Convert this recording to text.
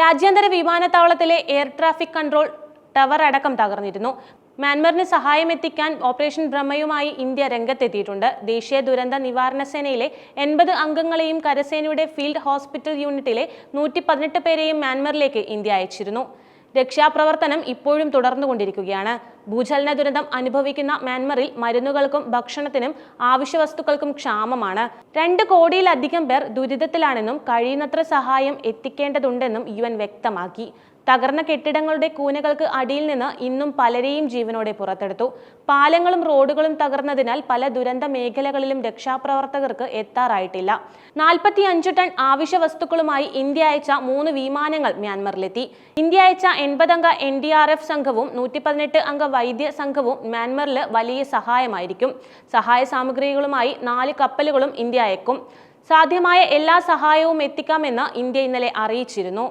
രാജ്യാന്തര വിമാനത്താവളത്തിലെ air traffic control tower അടക്കം തകർന്നിരുന്നു. മ്യാൻമറിന് സഹായം എത്തിക്കാൻ ഓപ്പറേഷൻ ബ്രഹ്മയുമായി ഇന്ത്യ രംഗത്തെത്തിയിട്ടുണ്ട്. ദേശീയ ദുരന്ത നിവാരണ സേനയിലെ എൺപത് അംഗങ്ങളെയും കരസേനയുടെ ഫീൽഡ് ഹോസ്പിറ്റൽ യൂണിറ്റിലെ നൂറ്റി പതിനെട്ട് പേരെയും മ്യാൻമറിലേക്ക് ഇന്ത്യ അയച്ചിരുന്നു. രക്ഷാപ്രവർത്തനം ഇപ്പോഴും തുടർന്നുകൊണ്ടിരിക്കുകയാണ്. ഭൂചലന ദുരന്തം അനുഭവിക്കുന്ന മ്യാൻമറിൽ മരുന്നുകൾക്കും ഭക്ഷണത്തിനും ആവശ്യവസ്തുക്കൾക്കും ക്ഷാമമാണ്. രണ്ട് കോടിയിലധികം പേർ ദുരിതത്തിലാണെന്നും കഴിയുന്നത്ര സഹായം എത്തിക്കേണ്ടതുണ്ടെന്നും യു വ്യക്തമാക്കി. തകർന്ന കെട്ടിടങ്ങളുടെ കൂനകൾക്ക് അടിയിൽ നിന്ന് ഇന്നും പലരെയും ജീവനോടെ പുറത്തെടുത്തു. പാലങ്ങളും റോഡുകളും തകർന്നതിനാൽ പല ദുരന്ത മേഖലകളിലും രക്ഷാപ്രവർത്തകർക്ക് എത്താറായിട്ടില്ല. നാൽപ്പത്തി അഞ്ച് ടൺ ആവശ്യ വസ്തുക്കളുമായി ഇന്ത്യ അയച്ച മൂന്ന് വിമാനങ്ങൾ മ്യാൻമറിലെത്തി. ഇന്ത്യ അയച്ച എൺപതംഗ എൻ ഡി ആർ എഫ് സംഘവും നൂറ്റി പതിനെട്ട് അംഗ വൈദ്യ സംഘവും മ്യാൻമറിൽ വലിയ സഹായമായിരിക്കും. സഹായ സാമഗ്രികളുമായി നാല് കപ്പലുകളും ഇന്ത്യ അയക്കും. സാധ്യമായ എല്ലാ സഹായവും എത്തിക്കാമെന്ന് ഇന്ത്യ ഇന്നലെ അറിയിച്ചിരുന്നു.